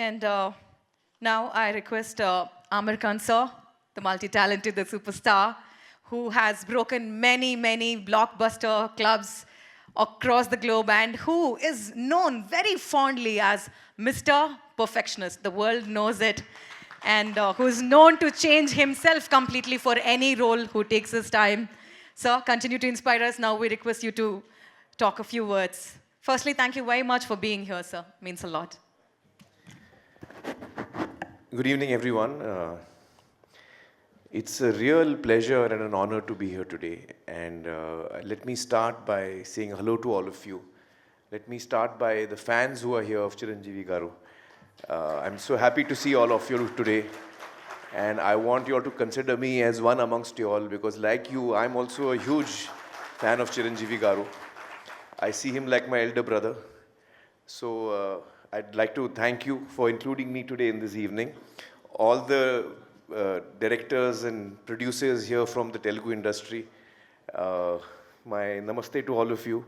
And uh, now I request uh, Amir Khan sir, the multi-talented, the superstar, who has broken many, many blockbuster clubs across the globe and who is known very fondly as Mr. Perfectionist. The world knows it. And uh, who is known to change himself completely for any role who takes his time. Sir, continue to inspire us. Now we request you to talk a few words. Firstly, thank you very much for being here, sir. Means a lot. Good evening, everyone. Uh, it's a real pleasure and an honor to be here today. And uh, let me start by saying hello to all of you. Let me start by the fans who are here of Chiranjeevi Garu. Uh, I'm so happy to see all of you today. And I want you all to consider me as one amongst you all because, like you, I'm also a huge fan of Chiranjeevi Garu. I see him like my elder brother. So uh, I'd like to thank you for including me today in this evening. All the uh, directors and producers here from the Telugu industry, uh, my namaste to all of you.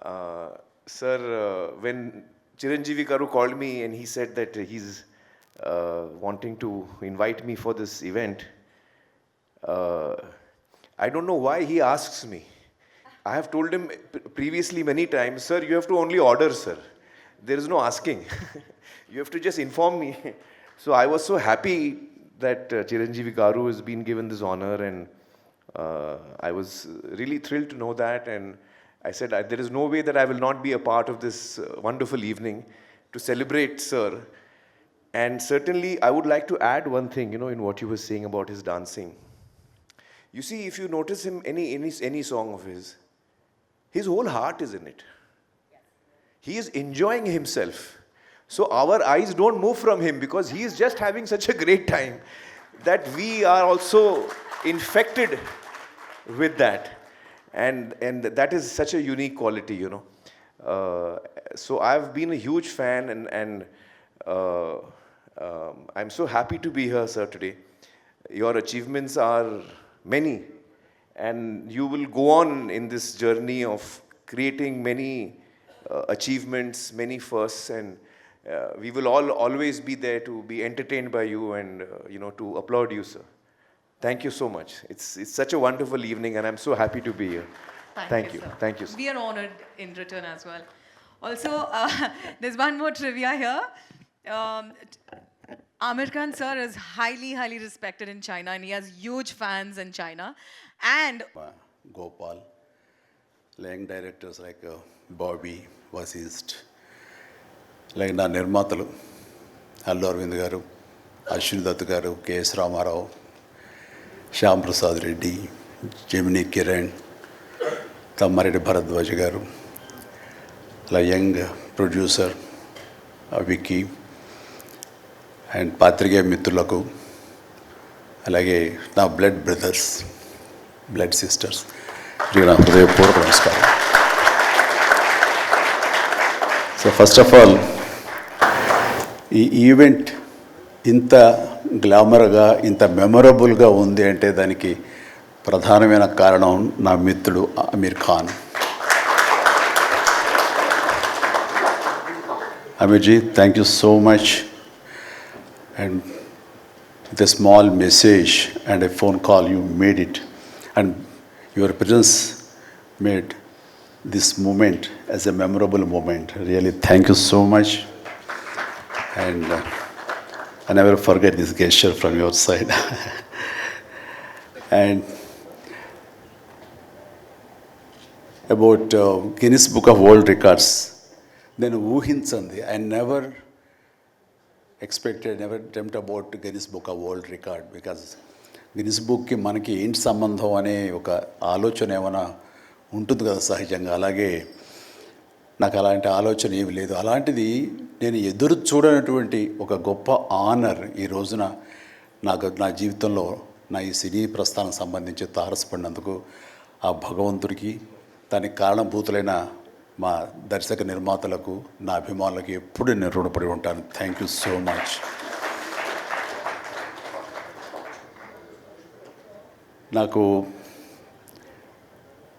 Uh, sir, uh, when Chiranjeevi Garu called me and he said that he's uh, wanting to invite me for this event, uh, I don't know why he asks me. I have told him previously many times, sir, you have to only order, sir. There is no asking. you have to just inform me. so I was so happy that uh, Chiranjeevi Garu has been given this honor, and uh, I was really thrilled to know that. And I said, there is no way that I will not be a part of this uh, wonderful evening to celebrate, sir. And certainly, I would like to add one thing, you know, in what you were saying about his dancing. You see, if you notice him, any, any, any song of his, his whole heart is in it. He is enjoying himself. So our eyes don't move from him because he is just having such a great time that we are also infected with that. And, and that is such a unique quality, you know. Uh, so I've been a huge fan and, and uh, um, I'm so happy to be here, sir, today. Your achievements are many, and you will go on in this journey of creating many uh, achievements, many firsts, and uh, we will all always be there to be entertained by you and uh, you know to applaud you, sir. Thank you so much. It's it's such a wonderful evening, and I'm so happy to be here. Thank you. sir. Thank you, sir. We are honored in return as well. Also, uh, there's one more trivia here. Um, t- Amir Khan sir is highly, highly respected in China, and he has huge fans in China. And Gopal, young directors like Bobby Vasist Vasist, నా నిర్మాతలు అల్లు అరవింద్ గారు అశ్విని దత్ గారు K S Ramarao Shyam Prasad Reddy జమినీ కిరణ్ తమ్మారెడ్డి భరద్వాజ్ గారు అలా young producer Vicky and పాత్రికేయ మిత్రులకు అలాగే నా బ్లడ్ బ్రదర్స్ బ్లడ్ సిస్టర్స్. నా హృదయపూర్వక నమస్కారం. సో ఫస్ట్ ఆఫ్ ఆల్ ఈ ఈవెంట్ ఇంత గ్లామర్గా ఇంత మెమొరబుల్గా ఉంది అంటే దానికి ప్రధానమైన కారణం నా మిత్రుడు Aamir Khan. Aamirji thank you so much and with a small message and a phone call you made it and your presence made this moment as a memorable moment. Really, thank you so much. And uh, I never forget this gesture from your side. and about uh, Guinness Book of World Records, then ఊహించండి I never expected never tempt about Guinness book of world record because Guinness బుక్కి మనకి ఏంటి సంబంధం అనే ఒక ఆలోచన ఏమైనా ఉంటుంది కదా సహజంగా. అలాగే నాకు అలాంటి ఆలోచన ఏమి లేదు. అలాంటిది నేను ఎదురు చూడనటువంటి ఒక గొప్ప ఆనర్ ఈ రోజున నాకు నా జీవితంలో నా ఈ సినీ ప్రస్థానం సంబంధించి తారసపడినందుకు ఆ భగవంతుడికి దానికి కారణభూతులైన మా దర్శక నిర్మాతలకు నా అభిమానులకు ఎప్పుడు నేను రుణపడి ఉంటాను. థ్యాంక్ యూ సో మచ్ నాకు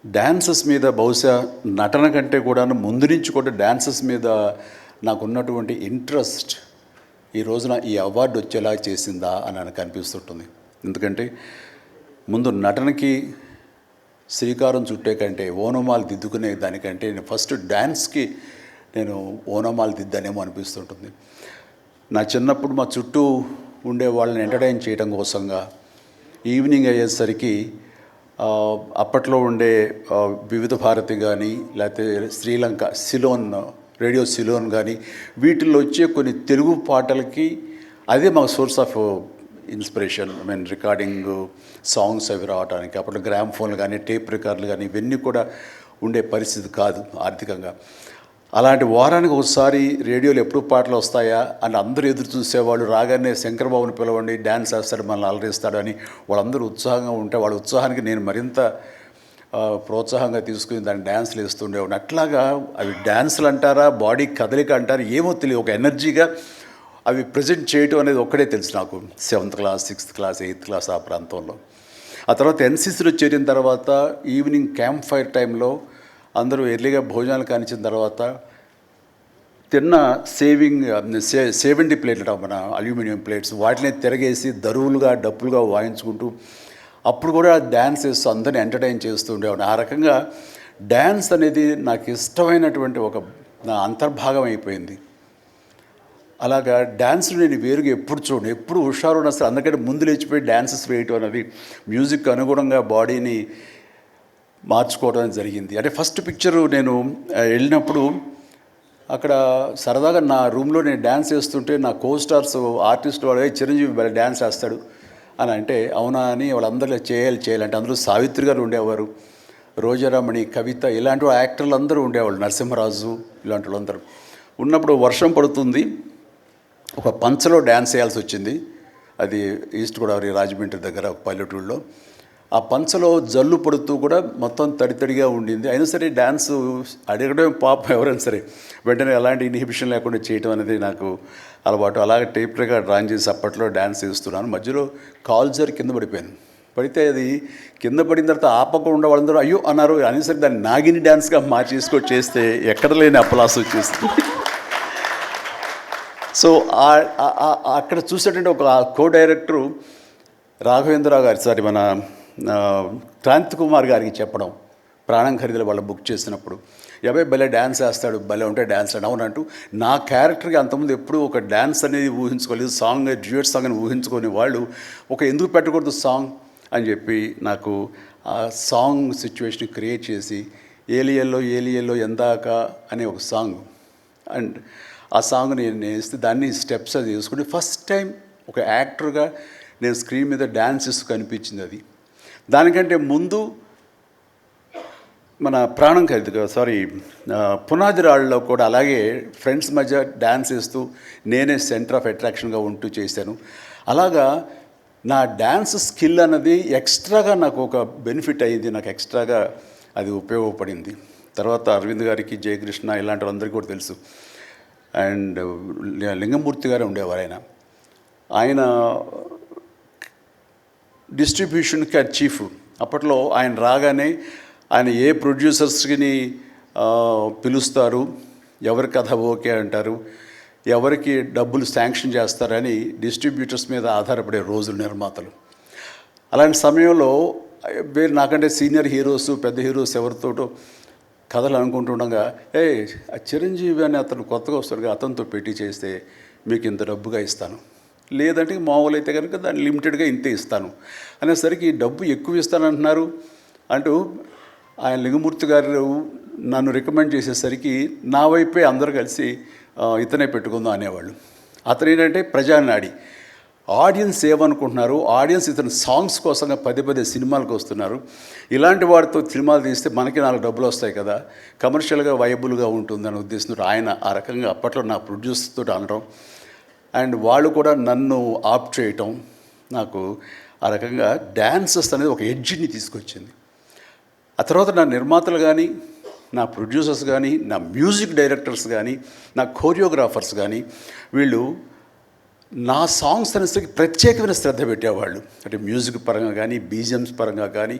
డ్యాన్సెస్ మీద బహుశా నటన కంటే కూడా ముందు నుంచి కూడా డ్యాన్సెస్ మీద నాకున్నటువంటి ఇంట్రెస్ట్ ఈ రోజున ఈ అవార్డు వచ్చేలా చేసిందా అని నాకు అనిపిస్తుంటుంది. ఎందుకంటే ముందు నటనకి శ్రీకారం చుట్టే కంటే ఓనమాలు దిద్దుకునే దానికంటే నేను ఫస్ట్ డ్యాన్స్కి నేను ఓనమాలు దిద్దానేమో అనిపిస్తుంటుంది. నా చిన్నప్పుడు మా చుట్టూ ఉండే వాళ్ళని ఎంటర్టైన్ చేయడం కోసంగా ఈవినింగ్ అయ్యేసరికి అప్పట్లో ఉండే వివిధ భారతి కానీ లేకపోతే శ్రీలంక సిలోన్ రేడియో సిలోన్ కానీ వీటిల్లో వచ్చే కొన్ని తెలుగు పాటలకి అదే మాకు source of inspiration. I mean recording songs అవి రావడానికి అప్పుడు గ్రామ్ ఫోన్లు కానీ టేప్ రికార్డులు కానీ ఇవన్నీ కూడా ఉండే పరిస్థితి కాదు ఆర్థికంగా. అలాంటి వారానికి ఒకసారి రేడియోలో ఎప్పుడు పాటలు వస్తాయా అని అందరూ ఎదురు చూసేవాళ్ళు. రాగానే శంకరబాబుని పిలవండి డ్యాన్స్ వేస్తాడు మనల్ని అలరిస్తాడు అని వాళ్ళందరూ ఉత్సాహంగా ఉంటే వాళ్ళ ఉత్సాహానికి నేను మరింత ప్రోత్సాహంగా తీసుకుని దాన్ని డ్యాన్స్లు వేస్తుండేవాడిని అట్లాగా అవి డ్యాన్సులు అంటారా బాడీ కదలిక అంటారా ఏమో తెలియదు. ఒక ఎనర్జీగా అవి ప్రజెంట్ చేయటం అనేది ఒక్కడే తెలుసు నాకు. Seventh class sixth class eighth class ఆ ప్రాంతంలో. ఆ తర్వాత ఎన్సీసీలో చేరిన తర్వాత ఈవినింగ్ క్యాంప్ ఫైర్ టైంలో అందరూ ఎర్లీగా భోజనాలు కానిచ్చిన తర్వాత తిన్న సేవింగ్ సే సేవెంటీ ప్లేట్లు మన అల్యూమినియం ప్లేట్స్. వాటిని తిరగేసి దరువులుగా డప్పులుగా వాయించుకుంటూ అప్పుడు కూడా డ్యాన్స్ వేస్తూ అందరిని ఎంటర్టైన్ చేస్తూ ఉండేవాడు ఆ రకంగా డ్యాన్స్ అనేది నాకు ఇష్టమైనటువంటి ఒక నా అంతర్భాగం అయిపోయింది. అలాగా డ్యాన్స్లు నేను వేరుగా ఎప్పుడు చూడను. ఎప్పుడు హుషారు అసలు అందుకంటే ముందు లేచిపోయి డ్యాన్సెస్ వేయటం అనేది మ్యూజిక్ అనుగుణంగా బాడీని మార్చుకోవడం జరిగింది. అంటే ఫస్ట్ పిక్చరు నేను వెళ్ళినప్పుడు అక్కడ సరదాగా నా రూమ్లో నేను డ్యాన్స్ చేస్తుంటే నా కో స్టార్స్ ఆర్టిస్ట్ వాడు చిరంజీవి భలే డ్యాన్స్ వేస్తాడు అని అంటే అవునా అని వాళ్ళందరూ చేయాలి చేయాలి అంటే అందులో సావిత్రి గారు ఉండేవారు రోజారామణి కవిత ఇలాంటి యాక్టర్లు అందరూ ఉండేవాళ్ళు నరసింహరాజు ఇలాంటి వాళ్ళందరూ. ఉన్నప్పుడు వర్షం పడుతుంది ఒక పంచలో డ్యాన్స్ చేయాల్సి వచ్చింది. అది ఈస్ట్ గోదావరి రాజమండ్రి దగ్గర పల్లెటూళ్ళలో పల్లెటూరులో. ఆ పంచలో జల్లు పడుతూ కూడా మొత్తం తడితడిగా ఉండింది. అయినా సరే డ్యాన్స్ అడగడం పాపం ఎవరైనా సరే. వెంటనే ఎలాంటి ఇన్హిబిషన్ లేకుండా చేయటం అనేది నాకు అలవాటు. అలాగే టేప్ రికార్డ్ డ్రాయింగ్ చేసి అప్పట్లో డ్యాన్స్ చేస్తున్నాను. మధ్యలో కాల్జర్ కింద పడిపోయాను పడితే అది కింద పడిన తర్వాత ఆపకుండా వాళ్ళందరూ అయ్యో అన్నారు. అని సరే దాన్ని నాగిని డ్యాన్స్గా మార్చేసుకో చేస్తే ఎక్కడ లేని అప్పలాస్ వచ్చేస్తుంది సో అక్కడ చూసేటంటే ఒక కో డైరెక్టరు రాఘవేంద్రరావు గారి సారీ మన క్రాంతి కుమార్ గారికి చెప్పడం ప్రాణం ఖరీదులు వాళ్ళు బుక్ చేసినప్పుడు. ఎవే భలే డ్యాన్స్ వేస్తాడు భలే ఉంటే డ్యాన్స్ అని. అవునంటూ నా క్యారెక్టర్కి అంతకుముందు ఎప్పుడూ ఒక డ్యాన్స్ అనేది ఊహించుకోలేదు సాంగ్ డ్యూయట్ సాంగ్ అని ఊహించుకొని వాళ్ళు ఒక ఎందుకు పెట్టకూడదు సాంగ్? అని చెప్పి నాకు ఆ సాంగ్ సిచ్యువేషన్ క్రియేట్ చేసి ఏలియల్లో ఏలియల్లో ఎందాక అనే ఒక సాంగ్. అండ్ ఆ సాంగ్ నేను నేస్తే దాన్ని స్టెప్స్ అది చేసుకుంటే ఫస్ట్ టైం ఒక యాక్టర్గా నేను స్క్రీన్ మీద డ్యాన్స్ చేస్తూ కనిపించింది అది. దానికంటే ముందు మన ప్రాణం ఖరీదు సారీ పునాది రాళ్ళలో కూడా అలాగే ఫ్రెండ్స్ మధ్య డ్యాన్స్ వేస్తూ నేనే సెంటర్ ఆఫ్ అట్రాక్షన్గా ఉంటూ చేశాను. అలాగా నా డ్యాన్స్ స్కిల్ అన్నది ఎక్స్ట్రాగా నాకు ఒక బెనిఫిట్ అయ్యింది నాకు ఎక్స్ట్రాగా అది ఉపయోగపడింది. తర్వాత అరవింద్ గారికి జయకృష్ణ ఇలాంటి వాళ్ళందరికీ కూడా తెలుసు. అండ్ లింగమూర్తి గారు ఉండేవారు ఆయన. ఆయన డిస్ట్రిబ్యూషన్కి అది చీఫ్. అప్పట్లో ఆయన రాగానే ఆయన ఏ ప్రొడ్యూసర్స్ని పిలుస్తారు ఎవరి కథ ఓకే అంటారు ఎవరికి డబ్బులు శాంక్షన్ చేస్తారని డిస్ట్రిబ్యూటర్స్ మీద ఆధారపడే రోజులు నిర్మాతలు. అలాంటి సమయంలో వేరు నాకంటే సీనియర్ హీరోస్ పెద్ద హీరోస్ ఎవరితోటో కథలు అనుకుంటుండగా ఏ ఆ చిరంజీవి అని అతను కొత్తగా వస్తాడుగా అతనితో పెట్టి చేస్తే మీకు ఇంత డబ్బుగా ఇస్తాను. లేదంటే మామూలు అయితే కనుక దాన్ని లిమిటెడ్గా ఇంతే ఇస్తాను. అనేసరికి డబ్బు ఎక్కువ ఇస్తానంటున్నారు. అంటూ ఆయన లింగమూర్తి గారు నన్ను రికమెండ్ చేసేసరికి నా వైపే అందరూ కలిసి ఇతనే పెట్టుకుందాం అనేవాళ్ళు. అతను ఏంటంటే ప్రజానాడి. ఆడియన్స్ ఏమనుకుంటున్నారు ఆడియన్స్ ఇతను సాంగ్స్ కోసంగా పదే పదే సినిమాలకు వస్తున్నారు. ఇలాంటి వాడితో సినిమాలు తీస్తే మనకి నాలుగు డబ్బులు వస్తాయి కదా. కమర్షియల్గా వైబుల్గా ఉంటుందని ఉద్దేశంతో ఆయన ఆ రకంగా అప్పట్లో నా ప్రొడ్యూసర్తో అనడం. అండ్ వాళ్ళు కూడా నన్ను ఆప్ చేయటం నాకు ఆ రకంగా డ్యాన్సెస్ అనేది ఒక ఎడ్జిని తీసుకొచ్చింది. ఆ తర్వాత నా నిర్మాతలు కానీ నా ప్రొడ్యూసర్స్ కానీ నా మ్యూజిక్ డైరెక్టర్స్ కానీ నా కోరియోగ్రాఫర్స్ కానీ వీళ్ళు నా సాంగ్స్ అనేసరికి ప్రత్యేకమైన శ్రద్ధ పెట్టేవాళ్ళు. అంటే మ్యూజిక్ పరంగా కానీ బీజిఎమ్స్ పరంగా కానీ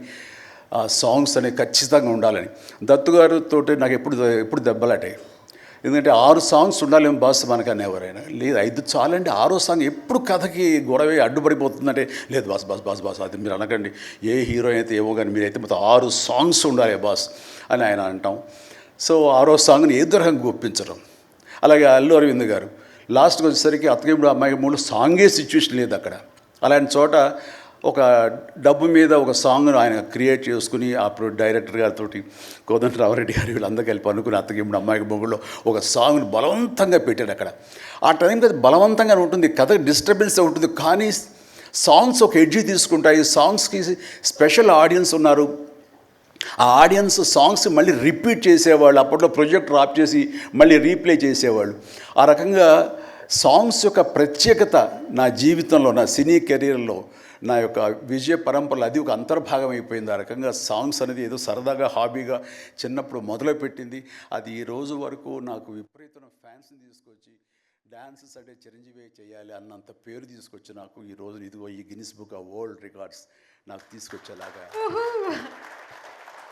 ఆ సాంగ్స్ అనేవి ఖచ్చితంగా ఉండాలని. దత్తు గారితో నాకు ఎప్పుడు ఎప్పుడు దెబ్బలాటాయి. ఎందుకంటే ఆరు సాంగ్స్ ఉండాలేమో బాస్ మనకని ఎవరైనా లేదు ఐదు చాలండి. ఆరో సాంగ్ ఎప్పుడు కథకి గొడవ అడ్డుపడిపోతుందంటే లేదు బాస్ బాస్ బాస్ బాస్ అది మీరు అనకండి. ఏ హీరో అయితే ఏమో కానీ మీరైతే మొత్తం ఆరు సాంగ్స్ ఉండాలి బాస్ అని ఆయన అంటాం. సో ఆరో సాంగ్ని ఏదో రకంగా ఒప్పించడం అలాగే అల్లు అరవింద్ గారు లాస్ట్కి వచ్చేసరికి అత్తగిప్పుడు అమ్మాయి మూడు సాంగే సిచ్యువేషన్ లేదు అక్కడ. అలాంటి చోట ఒక డబ్బు మీద ఒక సాంగ్ను ఆయన క్రియేట్ చేసుకుని అప్పుడు డైరెక్టర్ గారితో కోదండ రామరెడ్డి గారు వీళ్ళందరూ కలిపి అనుకుని అత్తగిప్పుడు అమ్మాయికి మొగుల్లో ఒక సాంగ్ను బలవంతంగా పెట్టాడు అక్కడ. ఆ టైంకి అది బలవంతంగా ఉంటుంది కథ డిస్టర్బెన్స్ ఉంటుంది కానీ సాంగ్స్ ఒక ఎడ్జి తీసుకుంటాయి సాంగ్స్కి స్పెషల్ ఆడియన్స్ ఉన్నారు. ఆ ఆడియన్స్ సాంగ్స్ మళ్ళీ రిపీట్ చేసేవాళ్ళు అప్పట్లో ప్రొజెక్ట్ డ్రాప్ చేసి మళ్ళీ రీప్లే చేసేవాళ్ళు. ఆ రకంగా సాంగ్స్ యొక్క ప్రత్యేకత నా జీవితంలో నా సినీ కెరీర్లో నా యొక్క విజయ పరంపరలో అది ఒక అంతర్భాగం అయిపోయింది. ఆ రకంగా సాంగ్స్ అనేది ఏదో సరదాగా హాబీగా చిన్నప్పుడు మొదలుపెట్టింది. అది ఈ రోజు వరకు నాకు విపరీతమైన ఫ్యాన్స్ని తీసుకొచ్చి డ్యాన్సెస్ అంటే చిరంజీవి చేయాలి అన్నంత పేరు తీసుకొచ్చి నాకు ఈ రోజు ఇదిగో ఈ గిన్నిస్ బుక్ ఆ వరల్డ్ రికార్డ్స్ నాకు తీసుకొచ్చేలాగా